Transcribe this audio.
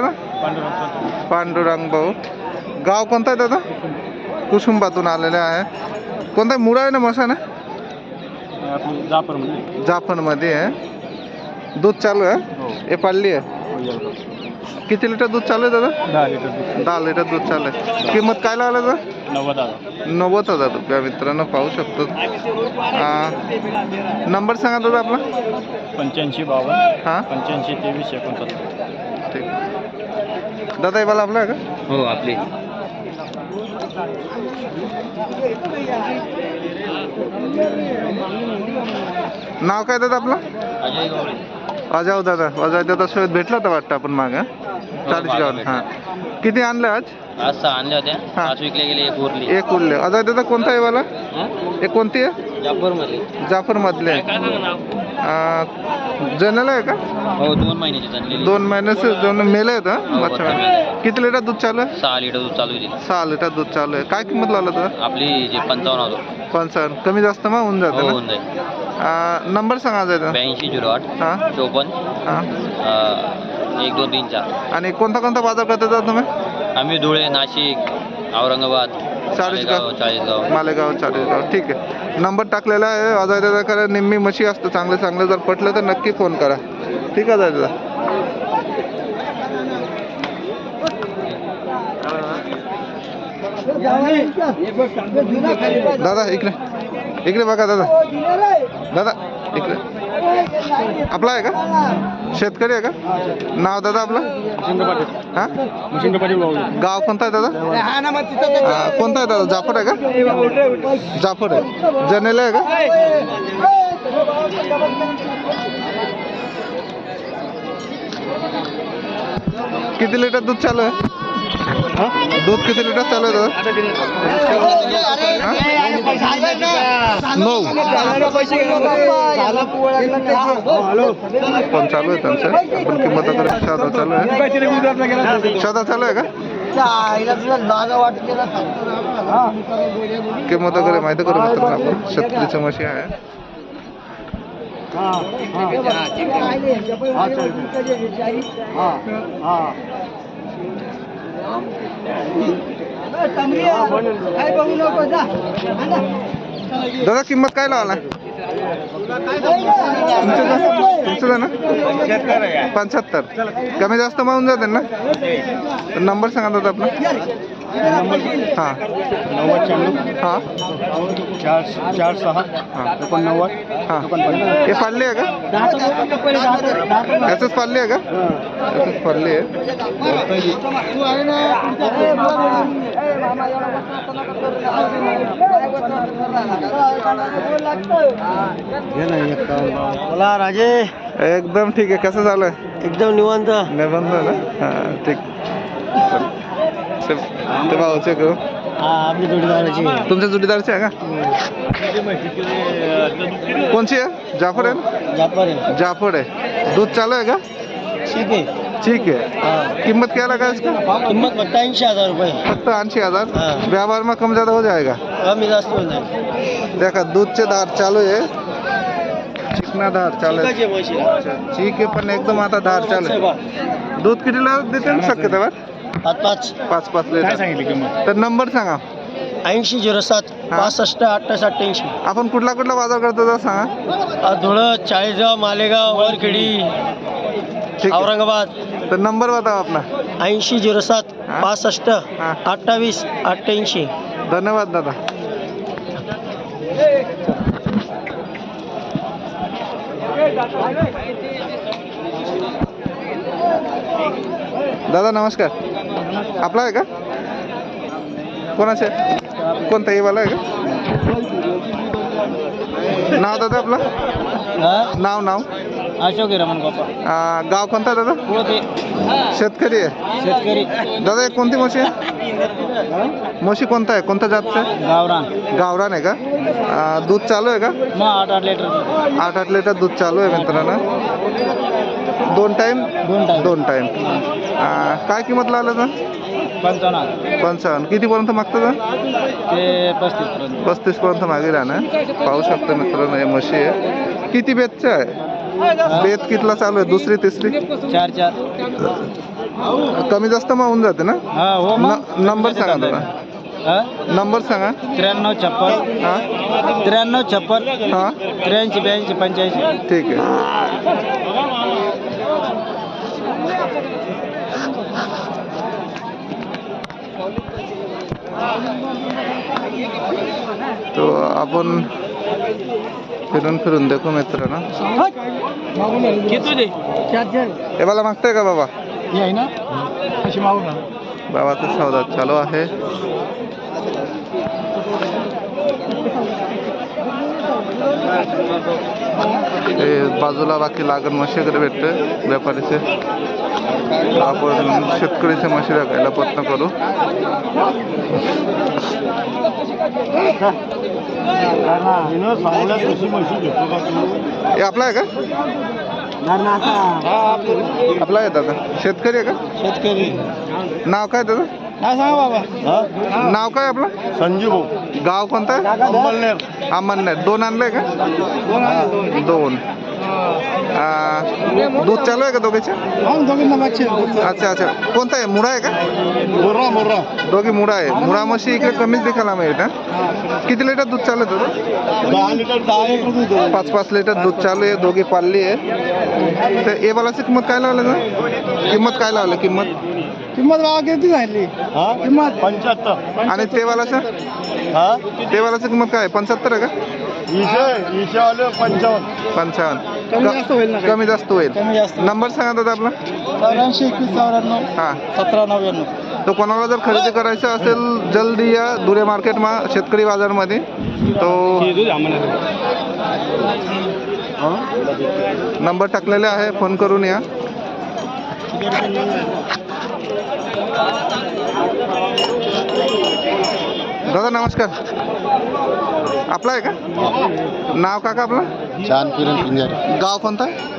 दादा? पांडुरंग भाऊ गाव कोणतं आहे दादा? कुसुंबातून आलेले आहे. कोणता मुळा आहे ना मसा ना? जापर म्हणजे जाफरमध्ये आहे. दूध चालू आहे? हो. हे पाळली आहे? किती लिटर दूध चालू आहे दादा? दहा लिटर दहा लिटर दूध चालू आहे. किंमत काय लावलं दादा? नव्वद हजार. नव्वद हजार रुपया मित्रांनो पाहू शकतो. नंबर सांगा दादा आपला? पंच्याऐंशी बावन्न. हां? पंच्याऐंशी तेवीस एकोणसत्तर. दादा हे मला आपला का? हो आपली. नाव काय दादा आपलं? अजय दादा. अजय दादा सोबत भेटला होता वाटतं आपण माग. चाळीस गाव हां. किती आणलं आज? आज सहा आणल्या होत्या. हा. पाच गेले एक उरली. एक उरले. अजय दादा कोणता आहे मला एक कोणती आहे? जापरमध्ये जाफर मधले काय सांगा नाव जनरल आहे का? हो दोन महिन्याची दोन महिन्याचे मेले आहेत हं? हो. किती लिटर दूध चालू आहे? सहा लिटर दूध चालू आहे सहा लिटर दूध चालू आहे. काय किंमत लावलं दादा आपली जे पंचावन्न होतो. पंचावन्न. कमी जास्त मग होऊन हो जातं होऊन जाईल. ना नंबर सांगा दादा ब्याऐंशी झिरो आठ हां. चोपन्न हां. अं, एक दोन तीन चार. आणि कोणता कोणता बाजार करता तुम्ही? आम्ही धुळे नाशिक औरंगाबाद चाळीसगाव. मालेगाव, चाळीसगाव. मालेगाव चाळीसगाव. ठीक आहे. नंबर टाकलेला आहे अजय दादाकडे निम्मी म्हशी असतं चांगलं चांगलं जर पटलं तर नक्की फोन करा. ठीक आहे दादा? दादा इकडे. इकडे बघा दादा. दादा इकडे. आपला आहे का? शेतकरी आहे का? नाव दादा आपलं? हा? गाव कोणता आहे दादा? कोणता आहे दादा? जाफर आहे का? जाफर आहे. जनेला आहे का? किती लिटर दूध चालू आहे? दूध किती लिटर चालू आहे दादा? नऊ. पण चालू आहे त्यांचं. आपण किंमत वगैरे साधा चालू आहे. साधा चालू आहे का? किंमत वगैरे माहिती करू मित्रांनो आपण. शेतकरीच्या म्हशी आहे. दादा किंमत काय लावला? तुमचं ना पंच्याहत्तर. कमी जास्त मागून जाते ना? नंबर सांगा दादा आपला. हां. हां. चार चार सहा. हां. एकोणनव्वद. हां. हे पाळले आहे का? याचंच पाळले आहे का? याचंच पाळले आहे. बोला राजे. एकदम ठीक आहे. कसं आहे एकदम निवांत. निबंध ना? हां ठीक. ते ते भाऊचे करू। हा आपली जोडीदाराची तुमच्या जुडीदारचे आहे का कोणची आहे जाफ़र आहे आहे जाफ़र है। दूध चालू है का ठीक आहे ठीक है। कीमत क्या लगा इसका? किंमत ऐंशी हज़ार रुपये ऐंशी हज़ार हाँ। व्यवहार में कम ज़्यादा हो जाएगा? कमी जास्त होऊन जाईल देखा दूधचे दार चालू आहे चिकना दार चालू अच्छा, ठीक पण एकदम आता दार चालू आहे दूध कितीला देते ना शक्यता पाच पाच. पाच पाच लिटर. किंमत? तर नंबर सांगा. ऐंशी झिरो सात पासष्ट अठ्ठावीस अठ्ठ्याऐंशी. आपण कुठला कुठला बाजार करतो तर सांगा. धुळं चाळीसगाव मालेगाव वरखेडी ठीक आहे. औरंगाबाद. तर नंबर बताओ अपना ऐंशी झिरो सात. पासष्ट. अठ्ठावीस अठ्ठ्याऐंशी. धन्यवाद दादा. दादा नमस्कार. आपला आहे का? कोणाचे? कोणता हे वाला आहे का? नाव दादा आपलं? नाव नाव? अशोक रमण बाप्पा. आ, गाव कोणता दादा? शेतकरी आहे. शेतकरी. दादा कोणती म्हशी आहे? म्हशी कोणता आहे? कोणता जातचं गावरान. गावरान आहे का? आ, दूध चालू आहे का? मग आठ आठ लिटर आठ आठ लिटर दूध चालू आहे मित्रांनो. दोन टाईम दोन टाइम दोन टाईम काय किंमत लावलं तर? पंचावन्न. पंचावन्न. कितीपर्यंत मागतं तर? ते पस्तीस पर्यंत पस्तीस पर्यंत मागे राहणार. पाहू शकतो मित्रांनो हे म्हशी आहे. किती बेतचं आहे? बेत कितला चालू आहे? दुसरी तिसरी? चार चार. कमी जास्त मग होऊन जाते ना? हा न- नंबर सांगा दादा नंबर सांगा. त्र्याण्णव छप्पन. हां? त्र्याण्णव छप्पन. हां? त्र्याऐंशी ब्याऐंशी पंच्याऐंशी. ठीक आहे. तो आपण फिरून फिरून देखू मित्रांनो. हे मला मागताय का बाबा? आहे ना कशी मागू ना बाबाचा सौदा चालू आहे हे बाजूला बाकी लागण म्हशी वगैरे भेटते व्यापारीचे आपण शेतकरीचे म्हशी दाखवायला प्रयत्न करू हे आपला आहे का आपला आहे दादा. शेतकरी आहे का? शेतकरी. नाव काय दादा? काय सांगा बाबा. नाव काय आपलं? संजू भाऊ. गाव कोणतं? आहे अंबलनेर. अमरनेर दोन आणलंय का? दोन आ, दूध चालू आहे का दोघीचे? दोघींना अच्छा अच्छा. कोणता आहे? मुळा आहे का? मुर्रा मुर्रा दोघी मुळा आहे. मुळा म्हशी इकडे कमीच दिखायला मिळत हा? किती लिटर दूध चालू आहे तुझं? दहा लिटर दहा लिटर दूध आहे. पाच पाच लिटर दूध चालू आहे. दोघी पाळली आहे. तर ए बालाची किंमत काय लावलं का किंमत काय लावलं? किंमत? किंमत बाबा किती सांगितली किंमत? पंच्याहत्तर. आणि ते वालाचं? हा? ते वालाचं किंमत काय? पंच्याहत्तर आहे का? पंचावन्न. पंचावन्न. कमी जास्त होईल ना क- काही? कमी जास्त होईल. कमी जास्त नंबर सांगा दादा आपला. चौऱ्याऐंशी एकवीस चौऱ्याण्णव हां. सतरा नव्याण्णव. तो कोणाला जर खरेदी करायचं असेल जल्दी या धुळे मार्केटमा शेतकरी बाजारमध्ये तो नंबर टाकलेले आहे फोन करून या. दादा नमस्कार. आपला आहे का? नाव काका आपलं? छान किरण पिंजारी. गाव कोणतं? आहे